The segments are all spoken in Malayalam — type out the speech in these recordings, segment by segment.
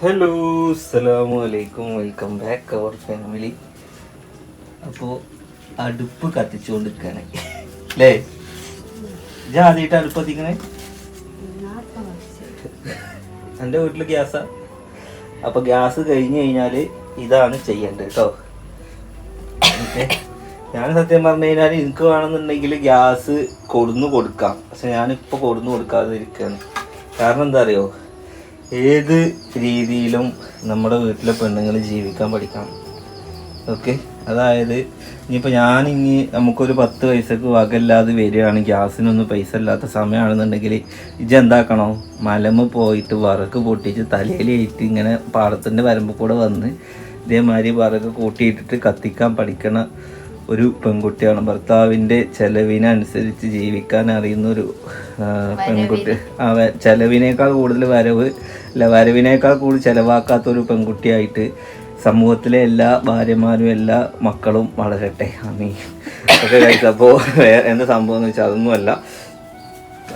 ഹലോ അസ്സലാമു അലൈക്കും വെൽക്കം ബാക്ക് അവർ ഫാമിലി അപ്പോൾ അടുപ്പ് കത്തിച്ചുകൊണ്ടിരിക്കുകയാണ് അല്ലേ ഞാൻ ആദ്യമായിട്ട് അടുപ്പ് കത്തിക്കണേ? എന്റെ വീട്ടിൽ ഗ്യാസാ? അപ്പോൾ ഗ്യാസ് കഴിഞ്ഞ് കഴിഞ്ഞാൽ ഇതാണ് ചെയ്യേണ്ടത് കേട്ടോ. ഞാൻ സത്യം പറഞ്ഞു കഴിഞ്ഞാൽ എനിക്ക് വേണമെന്നുണ്ടെങ്കിൽ ഗ്യാസ് കൊടുന്നു കൊടുക്കാം. പക്ഷെ ഞാനിപ്പോൾ കൊടുന്നു കൊടുക്കാതെ ഇരിക്കുകയാണ് കാരണം എന്താ അറിയോ? ഏത് രീതിയിലും നമ്മുടെ വീട്ടിലെ പെണ്ണുങ്ങൾ ജീവിക്കാൻ പഠിക്കണം. ഓക്കെ? അതായത് ഇനിയിപ്പോൾ ഞാൻ ഇനി നമുക്കൊരു പത്ത് പൈസക്ക് വകല്ലാതെ വരികയാണ്. ഗ്യാസിനൊന്നും പൈസ ഇല്ലാത്ത സമയമാണെന്നുണ്ടെങ്കിൽ ഇജ് എന്താക്കണം? മലമ പോയിട്ട് വറക്ക് പൊട്ടിച്ച് തലയിലേറ്റ് ഇങ്ങനെ പാടത്തിന്റെ വരമ്പ് കൂടെ വന്ന് ഇതേമാതിരി വറക്ക് കൂട്ടിയിട്ടിട്ട് കത്തിക്കാൻ പഠിക്കണ ഒരു പെൺകുട്ടിയാണ്. ഭർത്താവിന്റെ ചെലവിനനുസരിച്ച് ജീവിക്കാൻ അറിയുന്ന ഒരു പെൺകുട്ടി. അവ ചെലവിനേക്കാൾ കൂടുതൽ വരവ് അല്ല വരവിനേക്കാൾ കൂടുതൽ ചെലവാക്കാത്ത ഒരു പെൺകുട്ടിയായിട്ട് സമൂഹത്തിലെ എല്ലാ ഭാര്യമാരും എല്ലാ മക്കളും വളരട്ടെ. അമ്മീ ഒക്കെ കഴിച്ചപ്പോൾ എന്താ സംഭവം എന്ന് വെച്ചാൽ അതൊന്നുമല്ല.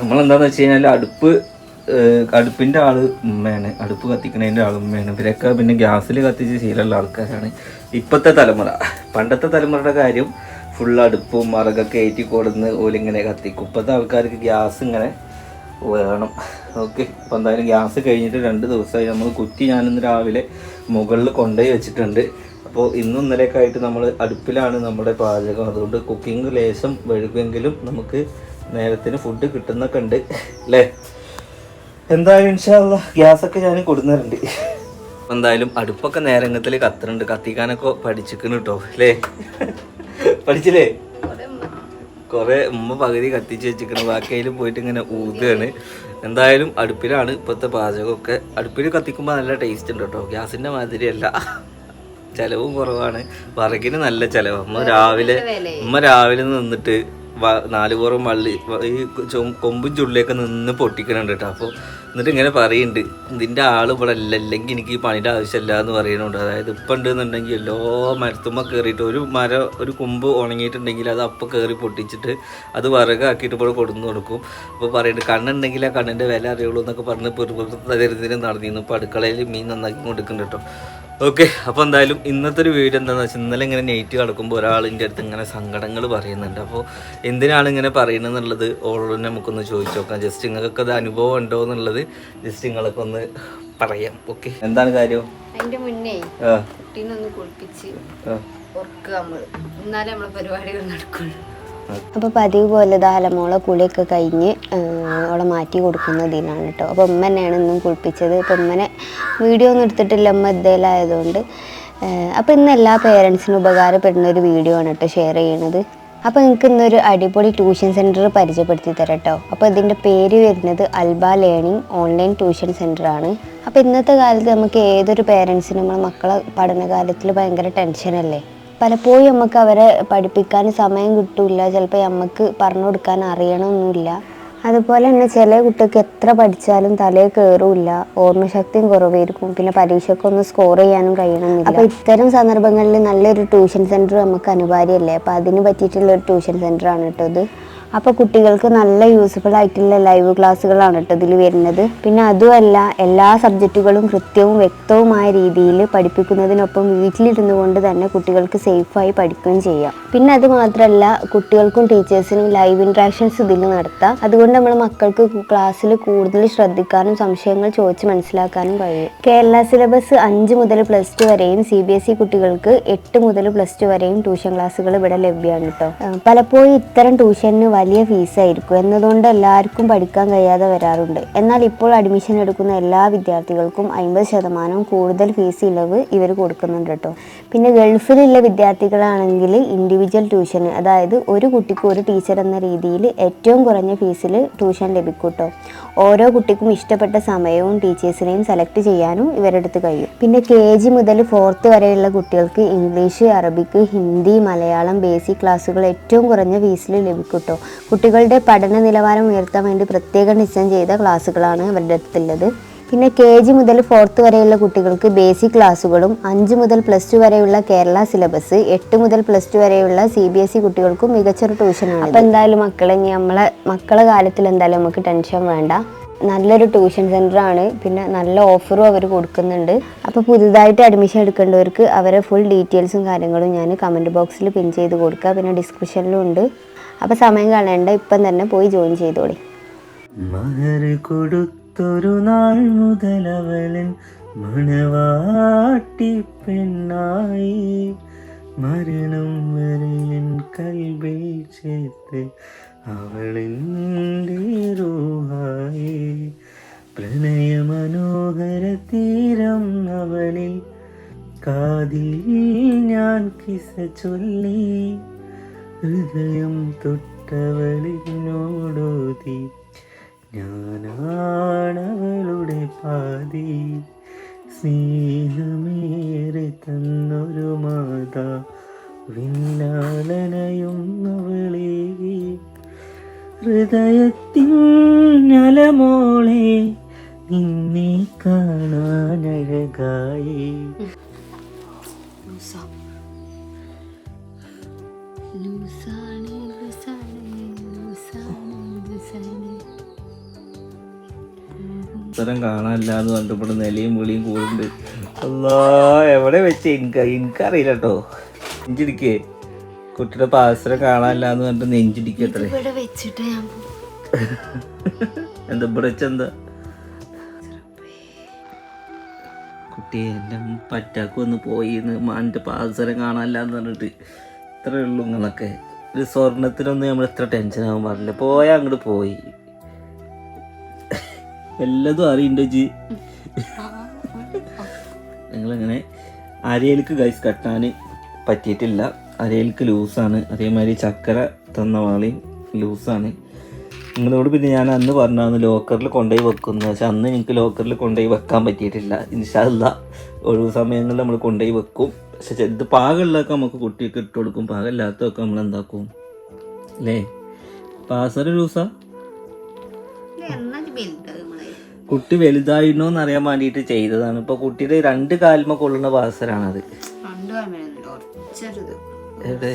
നമ്മളെന്താണെന്ന് വെച്ച് കഴിഞ്ഞാൽ അടുപ്പ് അടുപ്പിന്റെ ആൾ ഉമ്മയാണ്. അടുപ്പ് കത്തിക്കുന്നതിന്റെ ആൾ ഉമ്മയാണ്. ഇവരൊക്കെ പിന്നെ ഗ്യാസിൽ കത്തിച്ച് ശീലമുള്ള ആൾക്കാരാണ് ഇപ്പോഴത്തെ തലമുറ. പണ്ടത്തെ തലമുറയുടെ കാര്യം ഫുൾ അടുപ്പും മറകൊക്കെ ഏറ്റി കൊടുന്ന് ഓലിങ്ങനെ കത്തിക്കും. ഇപ്പോഴത്തെ ആൾക്കാർക്ക് ഗ്യാസ് ഇങ്ങനെ വേണം. ഓക്കെ അപ്പോൾ എന്തായാലും ഗ്യാസ് കഴിഞ്ഞിട്ട് രണ്ട് ദിവസമായി നമ്മൾ കുറ്റി ഞാനിന്ന് രാവിലെ മുകളിൽ കൊണ്ടുപോയി വെച്ചിട്ടുണ്ട്. അപ്പോൾ ഇന്നും ഇന്നലെയൊക്കെ ആയിട്ട് നമ്മൾ അടുപ്പിലാണ് നമ്മുടെ പാചകം. അതുകൊണ്ട് കുക്കിംഗ് ലേശം വഴുകുമെങ്കിലും നമുക്ക് നേരത്തിന് ഫുഡ് കിട്ടുന്നൊക്കെ ഉണ്ട്. അല്ലേ? എന്തായാലും ഇൻഷാല്ല ഗ്യാസൊക്കെ ഞാൻ കൊടുക്കുന്നുണ്ട് എന്തായാലും അടുപ്പൊക്കെ നേരങ്ങത്തിൽ കത്തുന്നുണ്ട് കത്തിക്കാനൊക്കെ പഠിച്ചിക്കണ് കേട്ടോ അല്ലേ പഠിച്ചില്ലേ? കുറെ ഉമ്മ പകുതി കത്തിച്ച് വെച്ചിരിക്കണം ബാക്കി അതിൽ പോയിട്ട് ഇങ്ങനെ ഊതുകയാണ്. എന്തായാലും അടുപ്പിലാണ് ഇപ്പോഴത്തെ പാചകമൊക്കെ. അടുപ്പിൽ കത്തിക്കുമ്പോൾ നല്ല ടേസ്റ്റ് ഉണ്ട് കേട്ടോ ഗ്യാസിന്റെ മാതിരിയല്ല. ചിലവും കുറവാണ്. വറകിന് നല്ല ചിലവ്. അമ്മ രാവിലെ ഉമ്മ രാവിലെ നിന്നിട്ട് നാലുപുറം നാല് വള്ളി ഈ കൊമ്പും ചുള്ളിയൊക്കെ നിന്ന് പൊട്ടിക്കണുണ്ട് കേട്ടോ അപ്പോൾ എന്നിട്ട് ഇങ്ങനെ പറയുന്നുണ്ട് ഇതിന്റെ ആൾ ഇവിടെ അല്ല അല്ലെങ്കിൽ എനിക്ക് ഈ പണിയുടെ ആവശ്യമില്ല എന്ന് പറയുന്നുണ്ട് അതായത് ഇപ്പം ഉണ്ടെന്നുണ്ടെങ്കിൽ എല്ലോ മരത്തുമ്മ കയറിയിട്ട് ഒരു മരം ഒരു കുമ്പ് ഉണങ്ങിയിട്ടുണ്ടെങ്കിൽ അത് അപ്പം കയറി പൊട്ടിച്ചിട്ട് അത് വിറകാക്കിയിട്ട് ഇവിടെ കൊടുന്നു കൊടുക്കും. അപ്പോൾ പറയുന്നുണ്ട് കണ്ണുണ്ടെങ്കിൽ ആ കണ്ണിന്റെ വില അറിയുള്ളൂ എന്നൊക്കെ പറഞ്ഞ് പെരുതിന് നടന്നിരുന്നു. ഇപ്പോൾ അടുക്കളയിൽ മീൻ നന്നാക്കി കൊടുക്കുന്നുണ്ട് കേട്ടോ. ഓക്കെ അപ്പോൾ എന്തായാലും ഇന്നത്തെ ഒരു വീഡിയോ എന്താണെന്ന് വെച്ചാൽ ഇന്നലെ ഇങ്ങനെ നെയ്റ്റ് കിടക്കുമ്പോൾ ഒരാളിന്റെ അടുത്ത് ഇങ്ങനെ സങ്കടങ്ങൾ പറയുന്നുണ്ട്. അപ്പോൾ എന്തിനാണ് ഇങ്ങനെ പറയുന്നത് എന്നുള്ളത് ഓളോട് നമുക്കൊന്ന് ചോദിച്ചു നോക്കാം. ജസ്റ്റ് നിങ്ങൾക്കൊക്കെ അത് അനുഭവം ഉണ്ടോ എന്നുള്ളത് ജസ്റ്റ് നിങ്ങളൊക്കെ ഒന്ന് പറയാം. ഓക്കെ. എന്താണ് കാര്യം? അതിന്റെ മുന്നേ കുട്ടീനെ ഒന്ന് കുളിപ്പിച്ച് ഉറക്കുക നമ്മൾ എന്നാലേ നമ്മളെ പരിപാടികൾ നടക്കുള്ളൂ. അപ്പോൾ പതിവ് പോലെ ദാലമോളെ കുളിയൊക്കെ കഴിഞ്ഞ് അവളെ മാറ്റി കൊടുക്കുന്നതിനാണ് കേട്ടോ. അപ്പോൾ ഉമ്മ ഇന്നും കുളിപ്പിച്ചത്. അപ്പോൾ ഉമ്മനെ വീഡിയോ ഒന്നും എടുത്തിട്ടില്ല. ഉമ്മ ഇതേലായതുകൊണ്ട് അപ്പോൾ ഇന്ന് എല്ലാ പേരൻസിനും ഉപകാരപ്പെടുന്ന ഒരു വീഡിയോ ആണ് കേട്ടോ ഷെയർ ചെയ്യണത്. അപ്പോൾ നിങ്ങൾക്ക് ഇന്നൊരു അടിപൊളി ട്യൂഷൻ സെന്റർ പരിചയപ്പെടുത്തി തരാം കേട്ടോ. അപ്പോൾ ഇതിന്റെ പേര് വരുന്നത് Alba learning online tuition centre ആണ്. അപ്പോൾ ഇന്നത്തെ കാലത്ത് നമുക്ക് ഏതൊരു പേരൻസിനും നമ്മളെ മക്കളെ പഠനകാലത്തിൽ ഭയങ്കര ടെൻഷനല്ലേ പലപ്പോഴും നമുക്ക് അവരെ പഠിപ്പിക്കാൻ സമയം കിട്ടില്ല ചിലപ്പോൾ നമുക്ക് പറഞ്ഞു കൊടുക്കാൻ അറിയണമൊന്നുമില്ല അതുപോലെ തന്നെ ചില കുട്ടികൾക്ക് എത്ര പഠിച്ചാലും തലയിൽ കയറില്ല ഓർമ്മശക്തിയും കുറവായിരിക്കും. പിന്നെ പരീക്ഷയ്ക്കൊന്നും സ്കോർ ചെയ്യാനും കഴിയണമെന്നില്ല അപ്പോൾ ഇത്തരം സന്ദർഭങ്ങളിൽ നല്ലൊരു ട്യൂഷൻ സെന്റർ നമുക്ക് അനിവാര്യമല്ലേ അപ്പോൾ അതിന് പറ്റിയിട്ടുള്ള ഒരു ട്യൂഷൻ സെന്ററാണ് കേട്ടോ ഇത്. അപ്പോൾ കുട്ടികൾക്ക് നല്ല യൂസ്ഫുൾ ആയിട്ടുള്ള ലൈവ് ക്ലാസ്സുകളാണ് കേട്ടോ ഇതിൽ വരുന്നത്. പിന്നെ അതുമല്ല എല്ലാ സബ്ജക്റ്റുകളും കൃത്യവും വ്യക്തവുമായ രീതിയിൽ പഠിപ്പിക്കുന്നതിനൊപ്പം വീട്ടിലിരുന്നു കൊണ്ട് തന്നെ കുട്ടികൾക്ക് സേഫായി പഠിക്കുകയും ചെയ്യാം. പിന്നെ അത് മാത്രമല്ല കുട്ടികൾക്കും ടീച്ചേഴ്സിനും ലൈവ് ഇൻട്രാക്ഷൻസ് ഇതിൽ നടത്താം. അതുകൊണ്ട് നമ്മൾ മക്കൾക്ക് ക്ലാസ്സിൽ കൂടുതൽ ശ്രദ്ധിക്കാനും സംശയങ്ങൾ ചോദിച്ച് മനസ്സിലാക്കാനും കഴിയും. കേരള സിലബസ് അഞ്ച് മുതൽ പ്ലസ് ടു വരെയും സി ബി എസ് ഇ കുട്ടികൾക്ക് എട്ട് മുതൽ പ്ലസ് ടു വരെയും ട്യൂഷൻ ക്ലാസ്സുകൾ ഇവിടെ ലഭ്യമാണ് കേട്ടോ. പലപ്പോഴും ഇത്തരം ട്യൂഷന് വലിയ ഫീസായിരിക്കും. എന്നതുകൊണ്ട് എല്ലാവർക്കും പഠിക്കാൻ കഴിയാതെ വരാറുണ്ട്. എന്നാൽ ഇപ്പോൾ അഡ്മിഷൻ എടുക്കുന്ന എല്ലാ വിദ്യാർത്ഥികൾക്കും അമ്പത് ശതമാനം കൂടുതൽ ഫീസ് ഇളവ് ഇവർ കൊടുക്കുന്നുണ്ട് കേട്ടോ. പിന്നെ ഗൾഫിലുള്ള വിദ്യാർത്ഥികളാണെങ്കിൽ ഇൻഡിവിജ്വൽ ട്യൂഷൻ അതായത് ഒരു കുട്ടിക്ക് ഒരു ടീച്ചർ എന്ന രീതിയിൽ ഏറ്റവും കുറഞ്ഞ ഫീസിൽ ട്യൂഷൻ ലഭിക്കും കേട്ടോ. ഓരോ കുട്ടിക്കും ഇഷ്ടപ്പെട്ട സമയവും ടീച്ചേഴ്സിനെയും സെലക്ട് ചെയ്യാനും ഇവരെടുത്ത് കഴിയും. പിന്നെ കെ ജി മുതൽ ഫോർത്ത് വരെയുള്ള കുട്ടികൾക്ക് English Arabic Hindi Malayalam basic ക്ലാസ്സുകൾ ഏറ്റവും കുറഞ്ഞ ഫീസിൽ ലഭിക്കും കേട്ടോ. കുട്ടികളുടെ പഠന നിലവാരം ഉയർത്താൻ വേണ്ടി പ്രത്യേകം ഡിസൈൻ ചെയ്ത ക്ലാസ്സുകളാണ് അവരുടെ അടുത്തുള്ളത്. പിന്നെ കെ ജി മുതൽ ഫോർത്ത് വരെയുള്ള കുട്ടികൾക്ക് ബേസിക് ക്ലാസ്സുകളും അഞ്ച് മുതൽ പ്ലസ് ടു വരെയുള്ള കേരള സിലബസ് എട്ട് മുതൽ പ്ലസ് ടു വരെയുള്ള സി ബി എസ് ഇ കുട്ടികൾക്കും മികച്ചൊരു ട്യൂഷനാണ് അപ്പോൾ എന്തായാലും മക്കളെ ഇനി നമ്മളെ മക്കളെ കാര്യത്തിൽ എന്തായാലും നമുക്ക് ടെൻഷൻ വേണ്ട. നല്ലൊരു ട്യൂഷൻ സെന്ററാണ് പിന്നെ നല്ല ഓഫറും അവർ കൊടുക്കുന്നുണ്ട്. അപ്പോൾ പുതുതായിട്ട് അഡ്മിഷൻ എടുക്കേണ്ടവർക്ക് അവരെ ഫുൾ ഡീറ്റെയിൽസും കാര്യങ്ങളും ഞാൻ കമന്റ് ബോക്സിൽ പിൻ ചെയ്ത് കൊടുക്കുക പിന്നെ ഡിസ്ക്രിപ്ഷനിലും ഉണ്ട്. അപ്പോൾ സമയം കളയണ്ട ഇപ്പം തന്നെ പോയി ജോയിൻ ചെയ്തോളി. മഹർ കൊടുത്തൊരു നാൾ മുതൽ അവളൻ മണവാട്ടി പെണ്ണായി. മരണം വരെ എൻ ചേർത്ത് റൂഹായി പ്രണയ മനോഹര തീരം അവളിൽ കാതിൽ ഞാൻ കിസ ചൊല്ലി. ഹൃദയം തൊട്ടവളിനോടോതി. ഞാനാണവളുടെ പാതി. സ്നേഹമേറെ തന്നൊരു മാതാ. വിന്നാലനയുന്നവളേ ഹൃദയത്തിൻ നലമോളെ നിന്നെ കാണാനഴകായി. ഇത്തരം കാണാനില്ല എന്ന് പറഞ്ഞിട്ട് ഇവിടെ നിലയും വിളിയും കൂടുണ്ട് അല്ലാ എവിടെ വെച്ച്? എനിക്ക് എനിക്കറിയില്ല കേട്ടോ. നെഞ്ചിടിക്കേ. കുട്ടിയുടെ പാസരം കാണാനില്ലാന്ന് പറഞ്ഞിട്ട് നെഞ്ചിടിക്കത്രേ. ഇവിടെ വെച്ചിട്ട് ഞാൻ എന്താ ഇവിടെ വെച്ചെന്താ കുട്ടി എന്റെ പറ്റാക്ക് വന്ന് പോയിന്ന് മാന്റെ പാസരം കാണാനില്ലാന്ന് പറഞ്ഞിട്ട്. ഇത്രയേ ഉള്ളൂ നിങ്ങളൊക്കെ. ഒരു സ്വർണത്തിനൊന്നും നമ്മൾ എത്ര ടെൻഷൻ ആവാൻ പാടില്ല. പോയാൽ അങ്ങോട്ട് പോയി. എല്ലതും അറിയണ്ടോ ജി. നിങ്ങളിങ്ങനെ അരയിലേക്ക് ഗൈസ് കെട്ടാൻ പറ്റിയിട്ടില്ല. അരയിലേക്ക് ലൂസാണ് അതേമാതിരി ചക്കര തന്ന വാളി ലൂസാണ് നിങ്ങളോട് പിന്നെ ഞാൻ അന്ന് പറഞ്ഞാന്ന് ലോക്കറിൽ കൊണ്ടുപോയി വെക്കുന്നു. പക്ഷെ അന്ന് എനിക്ക് ലോക്കറിൽ കൊണ്ടുപോയി വെക്കാൻ പറ്റിയിട്ടില്ല. ഇൻഷാല്ല ഒഴിവ് സമയങ്ങളിൽ നമ്മൾ കൊണ്ടുപോയി വെക്കും. പക്ഷെ ഇത് പാകമുള്ളതൊക്കെ നമുക്ക് കുട്ടിക്ക് ഇട്ട് കൊടുക്കും. പാകമില്ലാത്തതൊക്കെ നമ്മൾ എന്താക്കും? അല്ലേ പാസര ലൂസാ കുട്ടി വലുതായിരുന്നോ എന്ന് അറിയാൻ വേണ്ടിയിട്ട് ചെയ്തതാണ്. ഇപ്പൊ കുട്ടിയുടെ രണ്ട് കാൽമ കൊള്ളുന്ന പാസറാണത്. എവിടെ?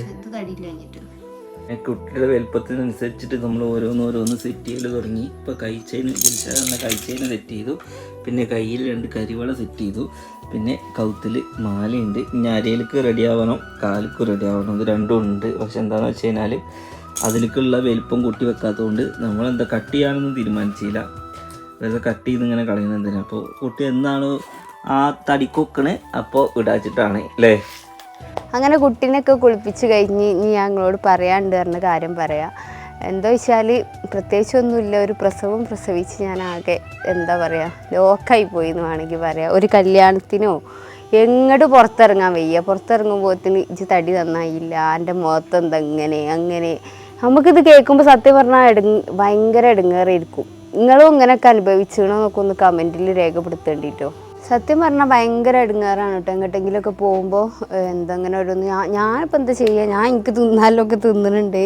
കുട്ടിയുടെ വലുപ്പത്തിനനുസരിച്ചിട്ട് നമ്മൾ ഓരോന്നോരോന്ന് ഓരോന്ന് സെറ്റ് ചെയ്യൽ തുടങ്ങി. ഇപ്പോൾ കൈ ചെയിന് കൈച്ചേന് എന്ന ചെയിന് സെറ്റ് ചെയ്തു. പിന്നെ കയ്യിൽ രണ്ട് കരിവള സെറ്റ് ചെയ്തു. പിന്നെ കൗത്തിൽ മാലയുണ്ട്. ഇനി അരയിലേക്ക് റെഡി ആവണം. കാലിക്ക് റെഡി ആവണം. ഇത് രണ്ടും ഉണ്ട്. പക്ഷെ എന്താണെന്ന് വെച്ച് കഴിഞ്ഞാൽ അതിലേക്കുള്ള വലിപ്പം കൂട്ടി വെക്കാത്തതുകൊണ്ട് നമ്മളെന്താ കട്ട് ചെയ്യാനൊന്നും തീരുമാനിച്ചില്ല. വെറുതെ കട്ട് ചെയ്ത് ഇങ്ങനെ കളയുന്നത് എന്തിനാണ് അപ്പോൾ കുട്ടി എന്താണോ ആ തടിക്കൊക്കണേ അപ്പോൾ ഇടാച്ചിട്ടാണ് അല്ലേ? അങ്ങനെ കുട്ടീനെയൊക്കെ കുളിപ്പിച്ച് കഴിഞ്ഞ് ഇനി ഞങ്ങളോട് പറയാണ്ട് പറഞ്ഞ കാര്യം പറയാം. എന്താ വെച്ചാൽ പ്രത്യേകിച്ചൊന്നുമില്ല ഒരു പ്രസവം പ്രസവിച്ച് ഞാൻ ആകെ എന്താ പറയുക ലോക്കായി പോയി എന്ന് വേണമെങ്കിൽ പറയാം. ഒരു കല്യാണത്തിനോ എങ്ങോട്ട് പുറത്തിറങ്ങാൻ വയ്യ. പുറത്തിറങ്ങുമ്പോഴത്തേന് ഇജ്ജ് തടി നന്നായില്ല എന്റെ മുഖത്ത് എന്താ ഇങ്ങനെ അങ്ങനെ. നമുക്കിത് കേൾക്കുമ്പോൾ സത്യം പറഞ്ഞാൽ എടുങ് ഭയങ്കര എടുങ്ങേറിയിരിക്കും. നിങ്ങളും ഇങ്ങനെയൊക്കെ അനുഭവിച്ചണോ എന്നൊക്കെ ഒന്ന് കമന്റിൽ രേഖപ്പെടുത്തേണ്ടിട്ടോ. സത്യം പറഞ്ഞാൽ ഭയങ്കര ഇടുങ്ങാറാണ് കേട്ടോ എങ്ങോട്ടെങ്കിലുമൊക്കെ പോകുമ്പോൾ എന്താ ഒരു ഞാൻ ഞാനിപ്പോൾ എന്താ ചെയ്യുക ഞാൻ എനിക്ക് തിന്നാലൊക്കെ തിന്നുന്നുണ്ട്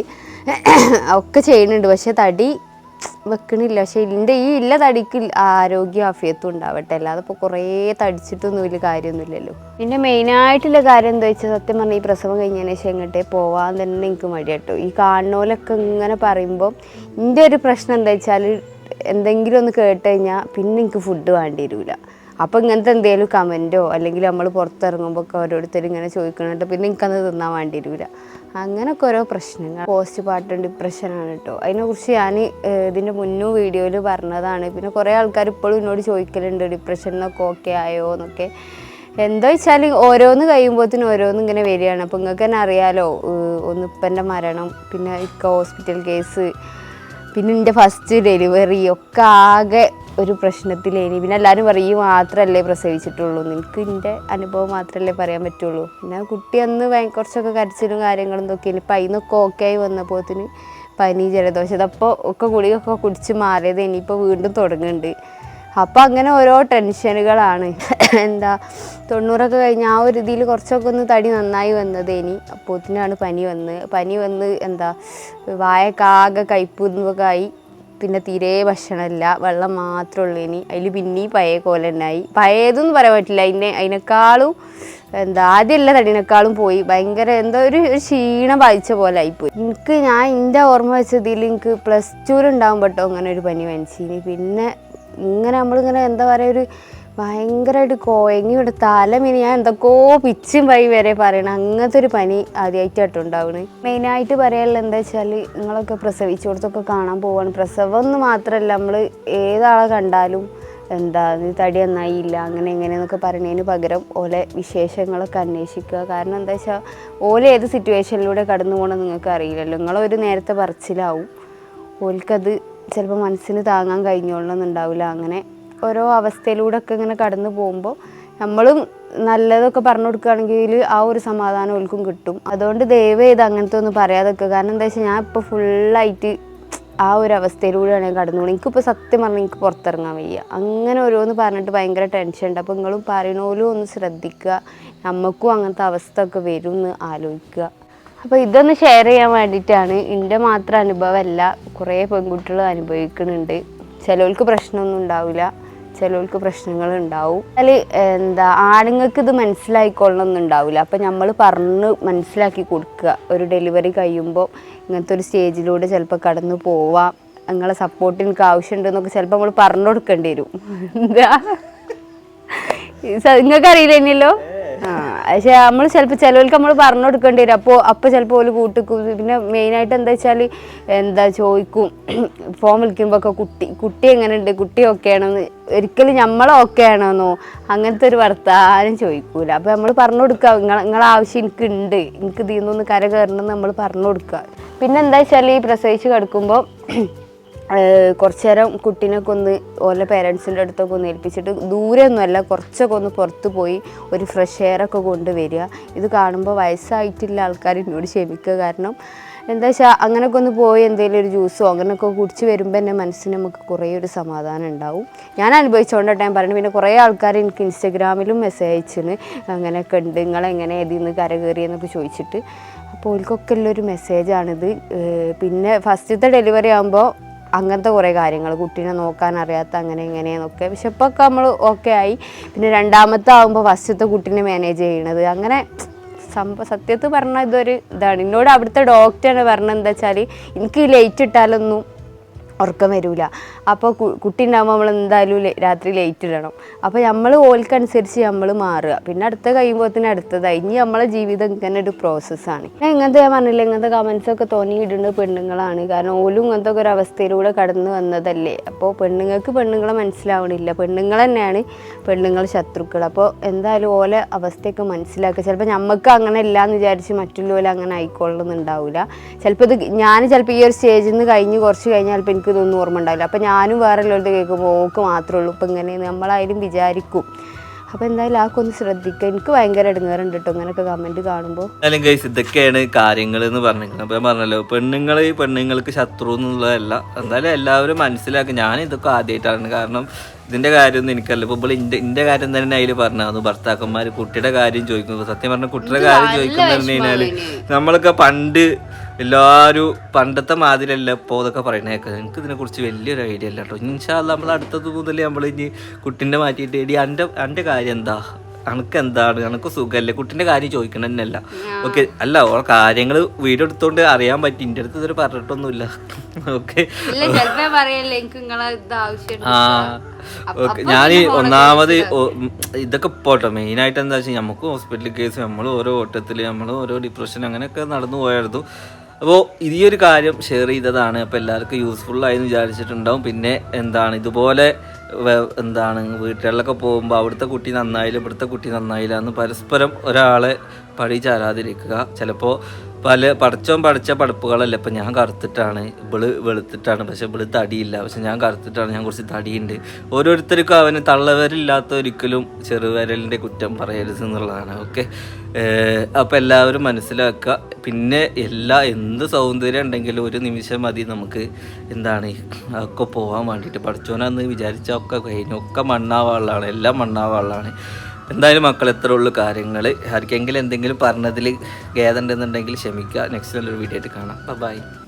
ഒക്കെ ചെയ്യുന്നുണ്ട് പക്ഷേ തടി വെക്കണില്ല. പക്ഷേ എന്റെ ഈ ഇല്ല തടിക്ക് ആരോഗ്യം അഫിയത്തും ഉണ്ടാവട്ടെ. അല്ലാതെ ഇപ്പോൾ കുറേ തടിച്ചിട്ടൊന്നും വലിയ കാര്യമൊന്നുമില്ലല്ലോ പിന്നെ മെയിനായിട്ടുള്ള കാര്യം എന്താ വെച്ചാൽ സത്യം പറഞ്ഞാൽ ഈ പ്രസവം കഴിഞ്ഞതിന് ശേഷം എങ്ങോട്ടേ പോവാൻ തന്നെ എനിക്ക് മടിയാട്ടോ ഈ കാണുന്നോലൊക്കെ ഇങ്ങനെ പറയുമ്പോൾ എന്റെ ഒരു പ്രശ്നം എന്താ വെച്ചാൽ എന്തെങ്കിലും ഒന്ന് കേട്ട് കഴിഞ്ഞാൽ പിന്നെ എനിക്ക് ഫുഡ് വേണ്ടി വരില്ല അപ്പോൾ ഇങ്ങനത്തെ എന്തെങ്കിലും കമന്റോ അല്ലെങ്കിൽ നമ്മൾ പുറത്തിറങ്ങുമ്പോൾ ഒക്കെ ഓരോരുത്തർ ഇങ്ങനെ ചോദിക്കണിട്ട് പിന്നെ എനിക്കത് തിന്നാൻ വേണ്ടി വരില്ല അങ്ങനെയൊക്കെ ഓരോ പ്രശ്നങ്ങൾ. പോസ്റ്റ് പാർട്ടം ഡിപ്രഷനാണ് കേട്ടോ അതിനെക്കുറിച്ച് ഞാൻ ഇതിന്റെ മുന്നൂ വീഡിയോയിൽ പറഞ്ഞതാണ്. പിന്നെ കുറേ ആൾക്കാർ ഇപ്പോഴും എന്നോട് ചോദിക്കലുണ്ട് ഡിപ്രഷൻ ഡിപ്രഷനൊക്കെ ഓക്കെ ആയോ എന്നൊക്കെ. എന്താ വെച്ചാൽ ഓരോന്ന് കഴിയുമ്പോഴത്തേനും ഓരോന്ന് ഇങ്ങനെ വരികയാണ്. അപ്പോൾ നിങ്ങൾക്ക് തന്നെ അറിയാലോ ഒന്നിപ്പന്റെ മരണം പിന്നെ ഇക്ക ഹോസ്പിറ്റൽ കേസ് പിന്നെ എന്റെ ഫസ്റ്റ് ഡെലിവറി ഒക്കെ ആകെ ഒരു പ്രശ്നത്തിലേനി. പിന്നെ എല്ലാവരും പറയും "ഈ മാത്രമല്ലേ പ്രസവിച്ചിട്ടുള്ളൂ. നിനക്ക് എന്റെ അനുഭവം മാത്രമല്ലേ പറയാൻ പറ്റുള്ളൂ. പിന്നെ കുട്ടി അന്ന് കുറച്ചൊക്കെ കരച്ചിലും കാര്യങ്ങളും നോക്കി ഇപ്പം അതിന്നൊക്കെ ഓക്കെ ആയി വന്നപ്പോത്തിന് പനി ജലദോഷം ഇതപ്പോൾ ഒക്കെ ഗുളികൊക്കെ കുടിച്ച് മാറിയത് ഇനിയിപ്പോൾ വീണ്ടും തുടങ്ങുന്നുണ്ട് അപ്പോൾ അങ്ങനെ ഓരോ ടെൻഷനുകളാണ്. എന്താ തൊണ്ണൂറൊക്കെ കഴിഞ്ഞ് ആ ഒരു ഇതിൽ കുറച്ചൊക്കെ ഒന്ന് തടി നന്നായി വന്നത് ഇനി അപ്പോത്തിനാണ് പനി വന്ന്. പനി വന്ന് എന്താ വായക്കാകെ കയ്പ് ആയി. പിന്നെ തീരെ ഭക്ഷണമില്ല. വെള്ളം മാത്രമേ ഉള്ളൂ ഇനി. അതിൽ പിന്നെ പഴയ കോല തന്നെയായി പഴയതെന്ന് പറയാൻ പറ്റില്ല. അതിന്റെ അതിനേക്കാളും എന്താ ആദ്യമല്ല തടിനേക്കാളും പോയി. ഭയങ്കര എന്തോ ഒരു ഒരു ക്ഷീണം ബാധിച്ച പോലെ ആയിപ്പോയി. എനിക്ക് ഞാൻ എന്റെ ഓർമ്മ വെച്ചതിൽ എനിക്ക് പ്ലസ് ടുവിലുണ്ടാകുമ്പോൾ കേട്ടോ അങ്ങനെ ഒരു പനി ഇനി പിന്നെ ഇങ്ങനെ നമ്മളിങ്ങനെ എന്താ പറയുക ഒരു ഭയങ്കരമായിട്ട് കോയങ്ങി ഇവിടെ തലമിനി. ഞാൻ എന്തൊക്കെയോ പിച്ചും പൈ വരെ പറയണം. അങ്ങനത്തെ ഒരു പനി ആദ്യമായിട്ടായിട്ട് ഉണ്ടാവണ്. മെയിനായിട്ട് പറയാനുള്ളത് എന്താ വെച്ചാൽ നിങ്ങളൊക്കെ പ്രസവിച്ചോടത്തൊക്കെ കാണാൻ പോവാണ്. പ്രസവം എന്ന് മാത്രമല്ല നമ്മൾ ഏതാളെ കണ്ടാലും എന്താ നീ തടി നന്നായില്ല അങ്ങനെ എങ്ങനെയെന്നൊക്കെ പറയുന്നതിന് പകരം ഓലെ വിശേഷങ്ങളൊക്കെ അന്വേഷിക്കുക. കാരണം എന്താ വെച്ചാൽ ഓല ഏത് സിറ്റുവേഷനിലൂടെ കടന്നു പോകണമെന്ന് നിങ്ങൾക്ക് അറിയില്ലല്ലോ. നിങ്ങളൊരു നേരത്തെ പറച്ചിലാവും. ഓൽക്കത് ചിലപ്പോൾ മനസ്സിന് താങ്ങാൻ കഴിഞ്ഞോളണമെന്നുണ്ടാവില്ല അങ്ങനെ ഓരോ അവസ്ഥയിലൂടെ ഒക്കെ ഇങ്ങനെ കടന്നു പോകുമ്പോൾ നമ്മളും നല്ലതൊക്കെ പറഞ്ഞു കൊടുക്കുകയാണെങ്കിൽ ആ ഒരു സമാധാനം ഓൽക്കും കിട്ടും. അതുകൊണ്ട് ദയവ് ചെയ്ത് അങ്ങനത്തെ ഒന്നും പറയാതൊക്കെ. കാരണം എന്താ വെച്ചാൽ ഞാൻ ഇപ്പോൾ ഫുള്ളായിട്ട് ആ ഒരു അവസ്ഥയിലൂടെയാണ് ഞാൻ കടന്നു പോകുന്നത്. എനിക്കിപ്പോൾ സത്യം പറഞ്ഞാൽ എനിക്ക് പുറത്തിറങ്ങാൻ വയ്യ. അങ്ങനെ ഓരോന്ന് പറഞ്ഞിട്ട് ഭയങ്കര ടെൻഷൻ ഉണ്ട്. അപ്പോൾ നിങ്ങളും പറയണോലും ഒന്ന് ശ്രദ്ധിക്കുക. നമുക്കും അങ്ങനത്തെ അവസ്ഥ ഒക്കെ വരും എന്ന് ആലോചിക്കുക. അപ്പോൾ ഇതൊന്ന് ഷെയർ ചെയ്യാൻ വേണ്ടിയിട്ടാണ് എന്റെ മാത്രം അനുഭവമല്ല കുറേ പെൺകുട്ടികൾ അനുഭവിക്കുന്നുണ്ട്. ചിലവർക്ക് പ്രശ്നമൊന്നും ഉണ്ടാവില്ല. ചിലവർക്ക് പ്രശ്നങ്ങൾ ഉണ്ടാവും അതിൽ എന്താ ആണുങ്ങൾക്ക് ഇത് മനസ്സിലായിക്കൊള്ളണമെന്നുണ്ടാവില്ല അപ്പം നമ്മൾ പറഞ്ഞ് മനസ്സിലാക്കി കൊടുക്കുക. ഒരു ഡെലിവറി കഴിയുമ്പോൾ ഇങ്ങനത്തെ ഒരു സ്റ്റേജിലൂടെ ചിലപ്പോൾ കടന്നു പോവാം. നിങ്ങളെ സപ്പോർട്ട് എനിക്ക് ആവശ്യമുണ്ടെന്നൊക്കെ ചിലപ്പോൾ നമ്മൾ പറഞ്ഞു കൊടുക്കേണ്ടി വരും. എന്താ? നിങ്ങൾക്ക് അറിയില്ല ഇനിയല്ലോ പക്ഷെ നമ്മൾ ചിലപ്പോൾ ചിലവർക്ക് നമ്മൾ പറഞ്ഞു കൊടുക്കേണ്ടി വരും. അപ്പോൾ അപ്പോൾ ചിലപ്പോൾ ഓൽ കൂട്ടിക്കും. പിന്നെ മെയിനായിട്ട് എന്താ വെച്ചാൽ എന്താ ചോദിക്കും. ഫോൺ വിളിക്കുമ്പോൾ ഒക്കെ കുട്ടി കുട്ടി എങ്ങനെയുണ്ട്? കുട്ടി ഓക്കെ ആണോന്ന്? ഒരിക്കലും നമ്മൾ ഓക്കെ ആണോന്നോ? അങ്ങനത്തെ ഒരു വർത്താനം ചോദിക്കൂല. അപ്പോൾ നമ്മൾ പറഞ്ഞു കൊടുക്കുക നിങ്ങൾ നിങ്ങളെ ആവശ്യം എനിക്ക് ഉണ്ട് എനിക്ക് ഇതിൽ നിന്നൊന്ന് കര കയറണമെന്ന് നമ്മൾ പറഞ്ഞു കൊടുക്കുക പിന്നെ എന്താ വെച്ചാൽ ഈ പ്രസവിച്ച് കിടക്കുമ്പോൾ കുറച്ച് നേരം കുട്ടീനൊക്കെ ഒന്ന് ഓരോ പേരൻസിന്റെ അടുത്തൊക്കെ ഒന്ന് ഏൽപ്പിച്ചിട്ട് ദൂരെയൊന്നുമല്ല കുറച്ചൊക്കെ ഒന്ന് പുറത്ത് പോയി ഒരു ഫ്രഷ് എയർ ഒക്കെ കൊണ്ടുവരിക ഇത് കാണുമ്പോൾ വയസ്സായിട്ടില്ല ആൾക്കാർ എന്നോട് ക്ഷമിക്കുക. കാരണം എന്താ വെച്ചാൽ അങ്ങനെയൊക്കെ ഒന്ന് പോയി എന്തെങ്കിലും ഒരു ജ്യൂസോ അങ്ങനെയൊക്കെ കുടിച്ച് വരുമ്പോൾ എന്റെ മനസ്സിന് നമുക്ക് കുറേ ഒരു സമാധാനം ഉണ്ടാവും. ഞാൻ അനുഭവിച്ചുകൊണ്ടിട്ട് ഞാൻ പറഞ്ഞു പിന്നെ കുറേ ആൾക്കാർ എനിക്ക് ഇൻസ്റ്റഗ്രാമിലും മെസ്സേജ് അയച്ചിന്. അങ്ങനെയൊക്കെ ഉണ്ട് നിങ്ങളെങ്ങനെ ഇതിന്ന് കര കയറിയെന്നൊക്കെ ചോദിച്ചിട്ട്. അപ്പോൾ ഓൽക്കൊക്കെ ഉള്ളൊരു മെസ്സേജാണിത് പിന്നെ ഫസ്റ്റത്തെ ഡെലിവറി ആകുമ്പോൾ അങ്ങനത്തെ കുറേ കാര്യങ്ങൾ കുട്ടീനെ നോക്കാൻ അറിയാത്ത അങ്ങനെ ഇങ്ങനെയെന്നൊക്കെ പക്ഷെ ഇപ്പോൾ ഒക്കെ നമ്മൾ ഓക്കെ ആയി. പിന്നെ രണ്ടാമത്തെ ആകുമ്പോൾ ഫസ്റ്റത്തെ കുട്ടീനെ മാനേജ് ചെയ്യണത്. അങ്ങനെ സംഭവം സത്യത്തിൽ പറഞ്ഞാൽ ഇതൊരു ഇതാണ്. എന്നോട് അവിടുത്തെ ഡോക്ടറാണ് പറഞ്ഞത് എന്താ വെച്ചാൽ എനിക്ക് ലേറ്റ് ഇട്ടാലൊന്നും ഉറക്കം വരില്ല അപ്പോൾ കുട്ടി ഉണ്ടാകുമ്പോൾ നമ്മൾ എന്തായാലും രാത്രി ലേറ്റ് ഇടണം. അപ്പോൾ നമ്മൾ ഓൽക്കനുസരിച്ച് നമ്മൾ മാറുക. പിന്നെ അടുത്ത കഴിയുമ്പോഴത്തേന് അടുത്തതായി. ഇനി നമ്മളെ ജീവിതം ഇങ്ങനെ ഒരു പ്രോസസ്സാണ് ഞാൻ ഇങ്ങനത്തെ ഞാൻ പറഞ്ഞില്ല ഇങ്ങനത്തെ കമൻസ് ഒക്കെ തോന്നിയിടുന്നത് പെണ്ണുങ്ങളാണ്. കാരണം ഓലും ഇങ്ങനത്തെ ഒരു അവസ്ഥയിലൂടെ കടന്നു വന്നതല്ലേ? അപ്പോൾ പെണ്ണുങ്ങൾക്ക് പെണ്ണുങ്ങളെ മനസ്സിലാവണില്ല. പെണ്ണുങ്ങൾ തന്നെയാണ് പെണ്ണുങ്ങൾ ശത്രുക്കൾ. അപ്പോൾ എന്തായാലും ഓലെ അവസ്ഥയൊക്കെ മനസ്സിലാക്കുക. ചിലപ്പോൾ നമുക്ക് അങ്ങനെ ഇല്ല എന്ന് വിചാരിച്ച് മറ്റുള്ളവരെ അങ്ങനെ ആയിക്കൊള്ളുന്നുണ്ടാവില്ല ചിലപ്പോൾ ഇത് ഞാൻ ചിലപ്പോൾ ഈ ഒരു സ്റ്റേജിൽ നിന്ന് കഴിഞ്ഞ് കുറച്ച് കഴിഞ്ഞാൽ ചിലപ്പോൾ എനിക്കിതൊന്നും ഓർമ്മ ഉണ്ടാവില്ല. അപ്പോൾ ഞാനും വേറെ ഉള്ളവരുടെ കേൾക്കുമ്പോൾ ഓക്ക് മാത്രമേ ഉള്ളൂ. ഇപ്പം ഇങ്ങനെ നമ്മളായാലും വിചാരിക്കും. അപ്പോൾ എന്തായാലും ആക്കെ ഒന്ന് ശ്രദ്ധിക്കുക എനിക്ക് ഭയങ്കര ഇടങ്ങേറുണ്ട് കേട്ടോ ഇങ്ങനെയൊക്കെ കമന്റ് കാണുമ്പോൾ എന്തായാലും ഗൈസ് ഇതൊക്കെയാണ് കാര്യങ്ങൾ എന്ന് പറഞ്ഞിരിക്കുന്നത്. അപ്പൊ ഞാൻ പറഞ്ഞല്ലോ പെണ്ണുങ്ങൾ പെണ്ണുങ്ങൾക്ക് ശത്രു എന്നുള്ളതല്ല. എന്തായാലും എല്ലാവരും മനസ്സിലാക്കി. ഞാൻ ഇതൊക്കെ ആദ്യമായിട്ടാണ് കാരണം ഇതിന്റെ കാര്യമൊന്നും എനിക്കല്ല ഇപ്പോൾ ഇവിടെ കാര്യം തന്നെ അതിൽ പറഞ്ഞു ഭർത്താക്കന്മാർ കുട്ടിയുടെ കാര്യം ചോദിക്കുന്നത് സത്യം പറഞ്ഞ കുട്ടിയുടെ കാര്യം ചോദിക്കുന്നത് പറഞ്ഞു കഴിഞ്ഞാൽ നമ്മളൊക്കെ പണ്ട് എല്ലാരും പണ്ടത്തെ മാതിരിയല്ല ഇപ്പോൾ ഇതൊക്കെ പറയണേക്കെ എനിക്ക് ഇതിനെ കുറിച്ച് വലിയൊരു ഐഡിയ അല്ല കേട്ടോ. ഇൻഷാല്ല നമ്മൾ അടുത്തത് മുതൽ നമ്മൾ ഇനി കുട്ടിന്റെ മാറ്റിയിട്ട് എടി എന്റെ എന്റെ കാര്യം എന്താ? അനക്ക് എന്താണ് അനക്ക് സുഖമല്ലേ കുട്ടിന്റെ കാര്യം ചോദിക്കണം തന്നെയല്ല ഓക്കെ അല്ല ഓളെ കാര്യങ്ങൾ വീഡിയോ എടുത്തോണ്ട് അറിയാൻ പറ്റി. എന്റെ അടുത്ത് ഇതൊരു പറഞ്ഞിട്ടൊന്നുമില്ല. ഓക്കെ. ആ. ഓക്കെ ഞാൻ ഒന്നാമത് ഇതൊക്കെ. പോട്ടെ. മെയിൻ ആയിട്ട് എന്താ വെച്ചാൽ നമുക്ക് ഹോസ്പിറ്റൽ കേസ് നമ്മൾ ഓരോ ഓട്ടത്തിൽ നമ്മൾ ഓരോ ഡിപ്രഷൻ അങ്ങനെയൊക്കെ നടന്നു പോയായിരുന്നു. അപ്പോൾ ഈ ഒരു കാര്യം ഷെയർ ചെയ്തതാണ്. അപ്പോൾ എല്ലാവർക്കും യൂസ്ഫുൾ ആയി എന്ന് വിചാരിച്ചിട്ടുണ്ടാവും. പിന്നെ എന്താണ്? ഇതുപോലെ എന്താണ് വീട്ടുകളിലൊക്കെ പോകുമ്പോൾ അവിടുത്തെ കുട്ടി നന്നായില്ല ഇവിടുത്തെ കുട്ടി നന്നായില്ല എന്ന് പരസ്പരം ഒരാളെ പഴി ചാരാതിരിക്കുക. ചിലപ്പോൾ പല പടച്ചോൻ പഠിച്ച പടപ്പുകളല്ല ഇപ്പം ഞാൻ കറുത്തിട്ടാണ്. ഇവൾ വെളുത്തിട്ടാണ്. പക്ഷെ ഇവൾ തടിയില്ല. പക്ഷെ ഞാൻ കറുത്തിട്ടാണ്. ഞാൻ കുറച്ച് തടിയുണ്ട്. ഓരോരുത്തർക്കും അവന് തള്ളവരില്ലാത്ത ഒരിക്കലും ചെറുവരലിന്റെ കുറ്റം പറയരുത് എന്നുള്ളതാണ്. ഓക്കെ? അപ്പം എല്ലാവരും മനസ്സിലാക്കുക. പിന്നെ എല്ലാ എന്ത് സൗന്ദര്യം ഉണ്ടെങ്കിലും ഒരു നിമിഷം മതി നമുക്ക് എന്താണ് ഒക്കെ പോകാൻ വേണ്ടിയിട്ട്. പഠിച്ചോനാന്ന് വിചാരിച്ചാൽ ഒക്കെ കഴിഞ്ഞു. മണ്ണാവാളാണ്. എല്ലാം മണ്ണാവാളാണ്. എന്തായാലും മക്കൾ എത്ര ഉള്ളു കാര്യങ്ങൾ ആർക്കെങ്കിലും എന്തെങ്കിലും പറഞ്ഞതിൽ ഖേദമുണ്ടെന്നുണ്ടെങ്കിൽ ക്ഷമിക്കുക. നെക്സ്റ്റ് നല്ലൊരു വീഡിയോ ആയിട്ട് കാണാം. ബൈ